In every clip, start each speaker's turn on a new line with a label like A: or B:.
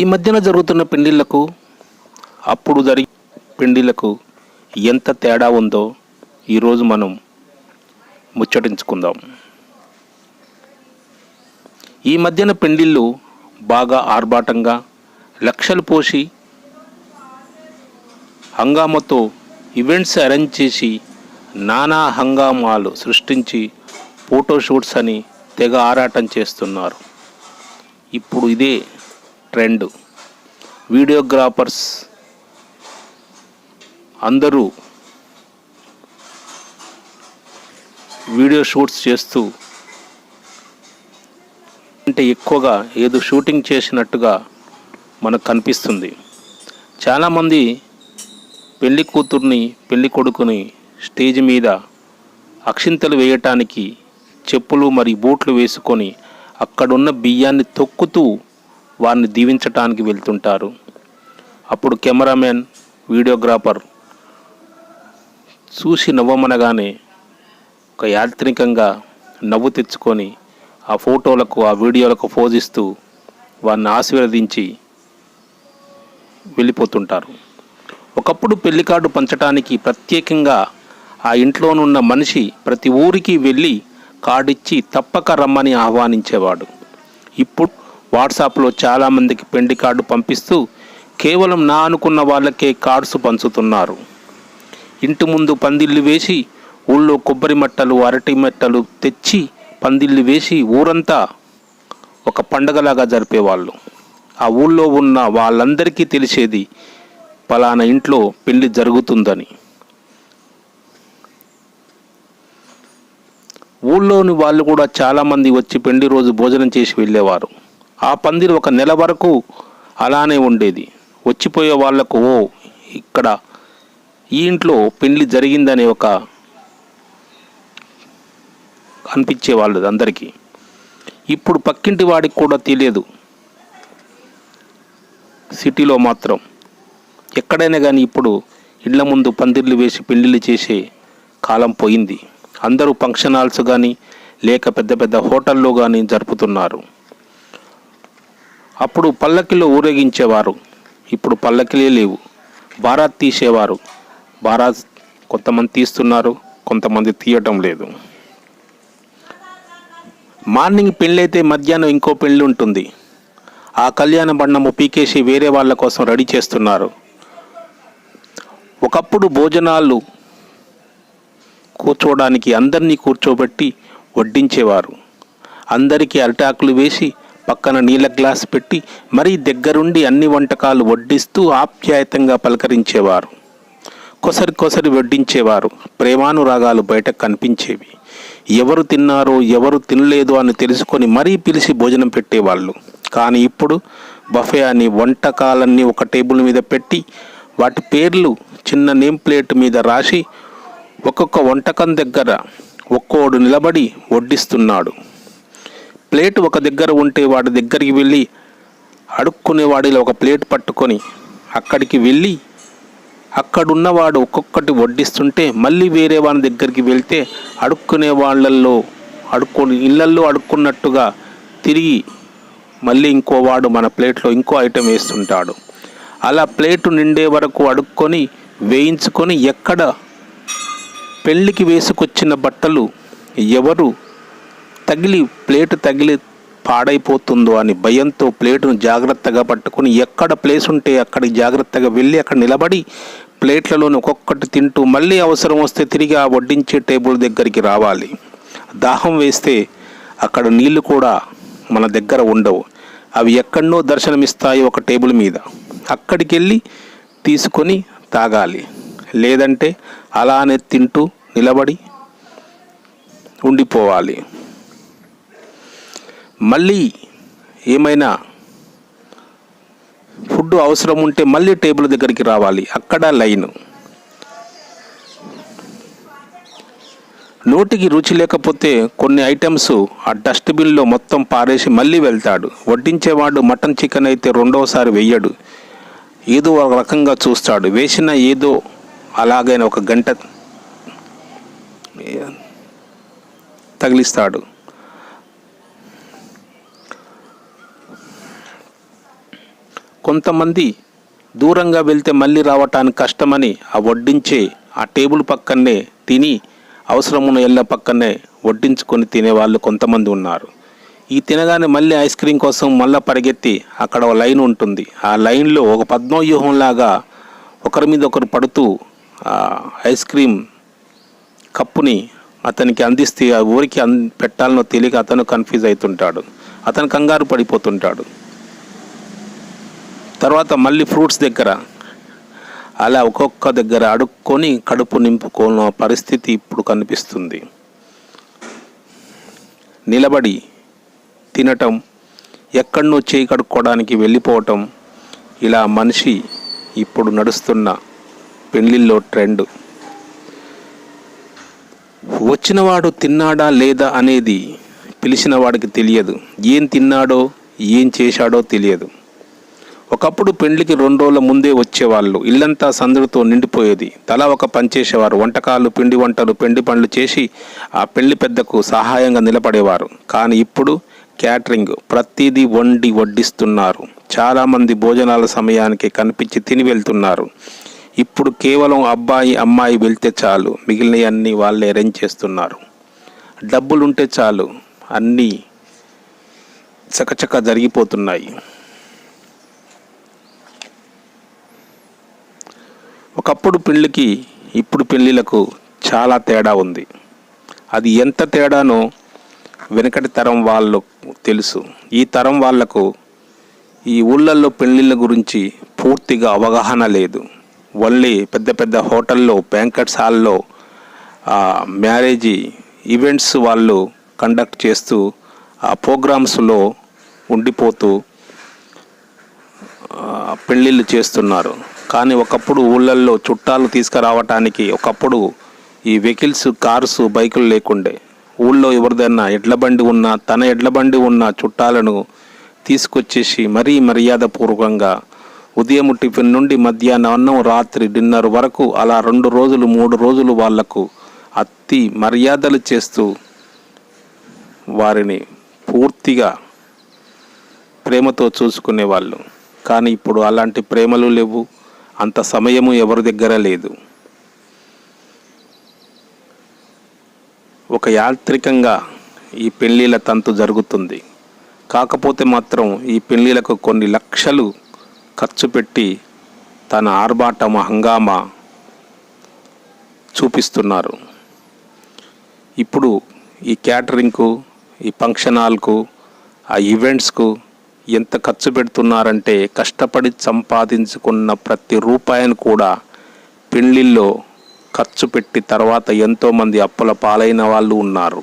A: ఈ మధ్యన జరుగుతున్న పెళ్ళిళ్ళకు అప్పుడు జరిగి పెళ్ళిళ్ళకు ఎంత తేడా ఉందో ఈరోజు మనం ముచ్చటించుకుందాం. ఈ మధ్యన పెళ్ళిళ్ళు బాగా ఆర్భాటంగా లక్షలు పోసి హంగామతో ఈవెంట్స్ అరేంజ్ చేసి నానా హంగామాలు సృష్టించి ఫోటోషూట్స్ అని తెగ ఆరాటం చేస్తున్నారు. ఇప్పుడు ఇదే ట్రెండ్ వీడియోగ్రాఫర్స్ అందరూ వీడియో షూట్స్ చేస్తూ అంటే ఎక్కువగా ఏదో షూటింగ్ చేసినట్టుగా మనకు కనిపిస్తుంది. చాలామంది పెళ్ళి కూతుర్ని పెళ్ళి కొడుకుని స్టేజ్ మీద అక్షింతలు వేయటానికి చెప్పులు మరియు బూట్లు వేసుకొని అక్కడున్న బియ్యాన్ని తొక్కుతూ వారిని దీవించటానికి వెళ్తుంటారు. అప్పుడు కెమెరామెన్ వీడియోగ్రాఫర్ చూసి నవ్వమనగానే ఒక యాత్రికంగా నవ్వు తెచ్చుకొని ఆ ఫోటోలకు ఆ వీడియోలకు పోజిస్తూ వారిని ఆశీర్వదించి వెళ్ళిపోతుంటారు. ఒకప్పుడు పెళ్ళి కార్డు పంచడానికి ప్రత్యేకంగా ఆ ఇంట్లోనున్న మనిషి ప్రతి ఊరికి వెళ్ళి కార్డు ఇచ్చి తప్పక రమ్మని ఆహ్వానించేవాడు. ఇప్పుడు వాట్సాప్లో చాలామందికి పెండి కార్డు పంపిస్తూ కేవలం నా అనుకున్న వాళ్ళకే కార్డ్స్ పంచుతున్నారు. ఇంటి ముందు పందిళ్ళు వేసి ఊళ్ళో కొబ్బరి మట్టలు అరటి మెట్టలు తెచ్చి పందిళ్ళు వేసి ఊరంతా ఒక పండగలాగా జరిపేవాళ్ళు. ఆ ఊళ్ళో ఉన్న వాళ్ళందరికీ తెలిసేది పలానా ఇంట్లో పెళ్ళి జరుగుతుందని. ఊళ్ళోని వాళ్ళు కూడా చాలామంది వచ్చి పెళ్ళి రోజు భోజనం చేసి వెళ్ళేవారు. ఆ పందిరి ఒక నెల వరకు అలానే ఉండేది. వచ్చిపోయే వాళ్ళకు ఓ ఇక్కడ ఈ ఇంట్లో పెళ్ళి జరిగిందనే ఒక అనిపించేవాళ్ళు అందరికీ. ఇప్పుడు పక్కింటి వాడికి కూడా తెలియదు. సిటీలో మాత్రం. ఎక్కడైనా కానీ ఇప్పుడు ఇళ్ళ ముందు పందిర్లు వేసి పెళ్ళిళ్ళు చేసే కాలం పోయింది. అందరూ ఫంక్షన్ హాల్స్ కానీ లేక పెద్ద పెద్ద హోటల్లో కానీ జరుపుతున్నారు. అప్పుడు పల్లకిలో ఊరేగించేవారు. ఇప్పుడు పల్లకిలే లేవు. బారాత్ తీసేవారు. బారాత్ కొంతమంది తీస్తున్నారు కొంతమంది తీయటం లేదు. మార్నింగ్ పెళ్ళైతే మధ్యాహ్నం ఇంకో పెళ్ళి ఉంటుంది. ఆ కళ్యాణ బండము పీకేసి వేరే వాళ్ళ కోసం రెడీ చేస్తున్నారు. ఒకప్పుడు భోజనాలు కూర్చోవడానికి అందరినీ కూర్చోబెట్టి వడ్డించేవారు. అందరికీ అరిటాకులు వేసి పక్కన నీళ్ళ గ్లాస్ పెట్టి మరీ దగ్గరుండి అన్ని వంటకాలు వడ్డిస్తూ ఆప్యాయతంగా పలకరించేవారు. కొసరి కొసరి వడ్డించేవారు. ప్రేమానురాగాలు బయట కనిపించేవి. ఎవరు తిన్నారో ఎవరు తినలేదు అని తెలుసుకొని మరీ పిలిచి భోజనం పెట్టేవాళ్ళు. కానీ ఇప్పుడు బఫే అని వంటకాలన్నీ ఒక టేబుల్ మీద పెట్టి వాటి పేర్లు చిన్న నేమ్ ప్లేట్ మీద రాసి ఒక్కొక్క వంటకం దగ్గర ఒక్కోడు నిలబడి వడ్డిస్తున్నాడు. ప్లేట్ ఒక దగ్గర ఉంటే వాడి దగ్గరికి వెళ్ళి అడుక్కునే వాడిలో ఒక ప్లేట్ పట్టుకొని అక్కడికి వెళ్ళి అక్కడున్నవాడు ఒక్కొక్కటి వడ్డిస్తుంటే మళ్ళీ వేరే వాని దగ్గరికి వెళ్తే అడుక్కునే వాళ్ళల్లో అడుక్కొని ఇళ్ళల్లో అడుక్కున్నట్టుగా తిరిగి మళ్ళీ ఇంకోవాడు మన ప్లేట్లో ఇంకో ఐటెం వేస్తుంటాడు. అలా ప్లేటు నిండే వరకు అడుక్కొని వేయించుకొని ఎక్కడ పెళ్ళికి వేసుకొచ్చిన బట్టలు ఎవరు తగిలి ప్లేటు తగిలి పాడైపోతుందో అని భయంతో ప్లేటును జాగ్రత్తగా పట్టుకొని ఎక్కడ ప్లేస్ ఉంటే అక్కడికి జాగ్రత్తగా వెళ్ళి అక్కడ నిలబడి ప్లేట్లలోని ఒక్కొక్కటి తింటూ మళ్ళీ అవసరం వస్తే తిరిగి ఆ వడ్డించే టేబుల్ దగ్గరికి రావాలి. దాహం వేస్తే అక్కడ నీళ్ళు కూడా మన దగ్గర ఉండవు. అవి ఎక్కడనో దర్శనమిస్తాయి ఒక టేబుల్ మీద. అక్కడికి వెళ్ళి తీసుకొని తాగాలి. లేదంటే అలానే తింటూ నిలబడి ఉండిపోవాలి. మళ్ళీ ఏమైనా ఫుడ్ అవసరం ఉంటే మళ్ళీ టేబుల్ దగ్గరికి రావాలి. అక్కడ లైన్. నోటికి రుచి లేకపోతే కొన్ని ఐటమ్స్ ఆ డస్ట్బిన్లో మొత్తం పారేసి మళ్ళీ వెళ్తాడు. వడ్డించేవాడు మటన్ చికెన్ అయితే రెండోసారి వెయ్యడు. ఏదో ఒక రకంగా చూస్తాడు. వేసిన ఏదో అలాగైనా ఒక గంట తగిలిస్తాడు. కొంతమంది దూరంగా వెళ్తే మళ్ళీ రావటానికి కష్టమని ఆ వడ్డించే ఆ టేబుల్ పక్కనే తిని అవసరమున్న ఎల్ల పక్కనే వడ్డించుకొని తినేవాళ్ళు కొంతమంది ఉన్నారు. ఈ తినగానే మళ్ళీ ఐస్ క్రీమ్ కోసం మళ్ళీ పరిగెత్తి అక్కడ ఒక లైన్ ఉంటుంది. ఆ లైన్లో ఒక పద్మవ్యూహంలాగా ఒకరి మీద ఒకరు పడుతూ ఆ ఐస్ క్రీమ్ కప్పుని అతనికి అందిస్తే ఆ ఊరికి అన్ పెట్టాలనో తెలియక అతను కన్ఫ్యూజ్ అవుతుంటాడు. అతను కంగారు పడిపోతుంటాడు. తర్వాత మళ్ళీ ఫ్రూట్స్ దగ్గర. అలా ఒక్కొక్క దగ్గర అడుక్కొని కడుపు నింపుకోన పరిస్థితి ఇప్పుడు కనిపిస్తుంది. నిలబడి తినటం ఎక్కడనో చేయి కడుక్కోవడానికి వెళ్ళిపోవటం ఇలా మనిషి ఇప్పుడు నడుస్తున్న పెళ్ళిళ్ళో ట్రెండ్. వచ్చినవాడు తిన్నాడా లేదా అనేది పిలిచిన వాడికి తెలియదు. ఏం తిన్నాడో ఏం చేశాడో తెలియదు. ఒకప్పుడు పెండ్లికి రెండు రోజుల ముందే వచ్చేవాళ్ళు. ఇల్లంతా సందడితో నిండిపోయేది. తలా ఒక పని చేసేవారు. వంటకాలు పిండి వంటలు పెండి పనులు చేసి ఆ పెళ్ళి పెద్దకు సహాయంగా నిలబడేవారు. కానీ ఇప్పుడు క్యాటరింగ్ ప్రతిదీ వండి వడ్డిస్తున్నారు. చాలామంది భోజనాల సమయానికి కనిపించి తిని వెళ్తున్నారు. ఇప్పుడు కేవలం అబ్బాయి అమ్మాయి వెళ్తే చాలు. మిగిలినవన్నీ వాళ్ళే అరేంజ్ చేస్తున్నారు. డబ్బులుంటే చాలు. అన్నీ చకచక జరిగిపోతున్నాయి. ఒకప్పుడు పెళ్ళికి ఇప్పుడు పెళ్ళిళ్ళకు చాలా తేడా ఉంది. అది ఎంత తేడానో వెనకటి తరం వాళ్ళు తెలుసు. ఈ తరం వాళ్ళకు ఈ ఊళ్ళల్లో పెళ్ళిళ్ళ గురించి పూర్తిగా అవగాహన లేదు. ఓన్లీ పెద్ద పెద్ద హోటల్లో బ్యాంకెట్స్ హాల్లో మ్యారేజీ ఈవెంట్స్ వాళ్ళు కండక్ట్ చేస్తూ ఆ ప్రోగ్రామ్స్లో ఉండిపోతూ పెళ్ళిళ్ళు చేస్తున్నారు. కానీ ఒకప్పుడు ఊళ్ళల్లో చుట్టాలు తీసుకురావటానికి ఒకప్పుడు ఈ వెహికల్స్ కార్స్ బైకులు లేకుండే. ఊళ్ళో ఎవరిదైనా ఎడ్ల బండి ఉన్నా తన ఎడ్ల బండి ఉన్న చుట్టాలను తీసుకొచ్చేసి మరీ మర్యాదపూర్వకంగా ఉదయం టిఫిన్ నుండి మధ్యాహ్నం అన్నం రాత్రి డిన్నర్ వరకు అలా రెండు రోజులు మూడు రోజులు వాళ్ళకు అతి మర్యాదలు చేస్తూ వారిని పూర్తిగా ప్రేమతో చూసుకునేవాళ్ళు. కానీ ఇప్పుడు అలాంటి ప్రేమలు లేవు. అంత సమయము ఎవరి దగ్గర లేదు. ఒక యాంత్రికంగా ఈ పెళ్ళిళ్ళ తంతు జరుగుతుంది. కాకపోతే మాత్రం ఈ పెళ్ళిళ్ళకు కొన్ని లక్షలు ఖర్చు పెట్టి తన ఆర్భాటం హంగామా చూపిస్తున్నారు. ఇప్పుడు ఈ క్యాటరింగ్కు ఈ ఫంక్షన్ హాల్కు ఆ ఈవెంట్స్కు ఎంత ఖర్చు పెడుతున్నారంటే కష్టపడి సంపాదించుకున్న ప్రతి రూపాయిని కూడా పెళ్ళిళ్ళలో ఖర్చు పెట్టి తర్వాత ఎంతోమంది అప్పుల పాలైన వాళ్ళు ఉన్నారు.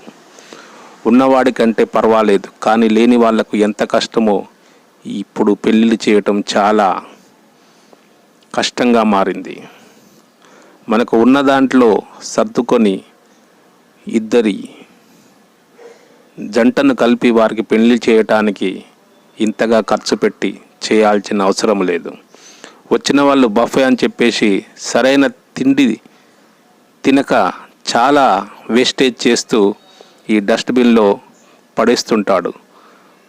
A: ఉన్నవాడికంటే పర్వాలేదు కానీ లేని వాళ్ళకు ఎంత కష్టమో ఇప్పుడు పెళ్ళిళ్ళు చేయటం చాలా కష్టంగా మారింది. మనకు ఉన్న దాంట్లో సర్దుకొని ఇద్దరి జంటను కలిపి వారికి పెళ్ళి చేయటానికి ఇంతగా ఖర్చు పెట్టి చేయాల్సిన అవసరం లేదు. వచ్చిన వాళ్ళు బఫే అని చెప్పేసి సరైన తిండి తినక చాలా వేస్టేజ్ చేస్తూ ఈ డస్ట్బిన్లో పడేస్తుంటాడు.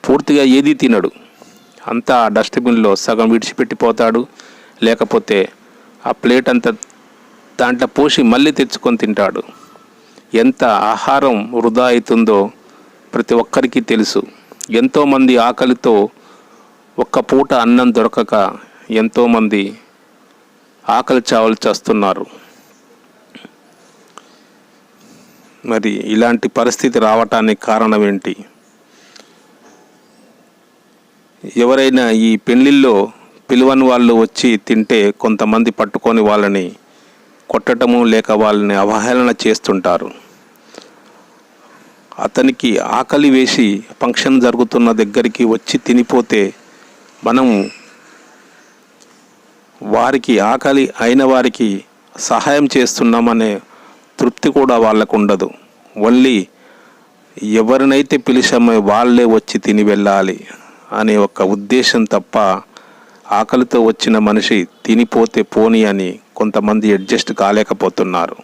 A: పూర్తిగా ఏది తినడు. అంతా ఆ డస్ట్బిన్లో సగం విడిచిపెట్టిపోతాడు. లేకపోతే ఆ ప్లేట్ అంతా దాంట్లో పోసి మళ్ళీ తెచ్చుకొని తింటాడు. ఎంత ఆహారం వృధా అవుతుందో ప్రతి ఒక్కరికి తెలుసు. ఎంతోమంది ఆకలితో ఒక్క పూట అన్నం దొరకక ఎంతోమంది ఆకలి చావలు చేస్తున్నారు. మరి ఇలాంటి పరిస్థితి రావటానికి కారణం ఏంటి? ఎవరైనా ఈ పెళ్ళిళ్ళలో పిలువని వాళ్ళు వచ్చి తింటే కొంతమంది పట్టుకొని వాళ్ళని కొట్టటము లేక వాళ్ళని అవహేళన చేస్తుంటారు. అతనికి ఆకలి వేసి ఫంక్షన్ జరుగుతున్న దగ్గరికి వచ్చి తినిపోతే మనం వారికి ఆకలి అయిన వారికి సహాయం చేస్తున్నామనే తృప్తి కూడా వాళ్ళకు ఉండదు ఓన్లీ ఎవరినైతే పిలిచామో వాళ్ళే వచ్చి తిని వెళ్ళాలి అనే ఒక ఉద్దేశం తప్ప ఆకలితో వచ్చిన మనిషి తినిపోతే పోని అని కొంతమంది అడ్జస్ట్ కాలేకపోతున్నారు.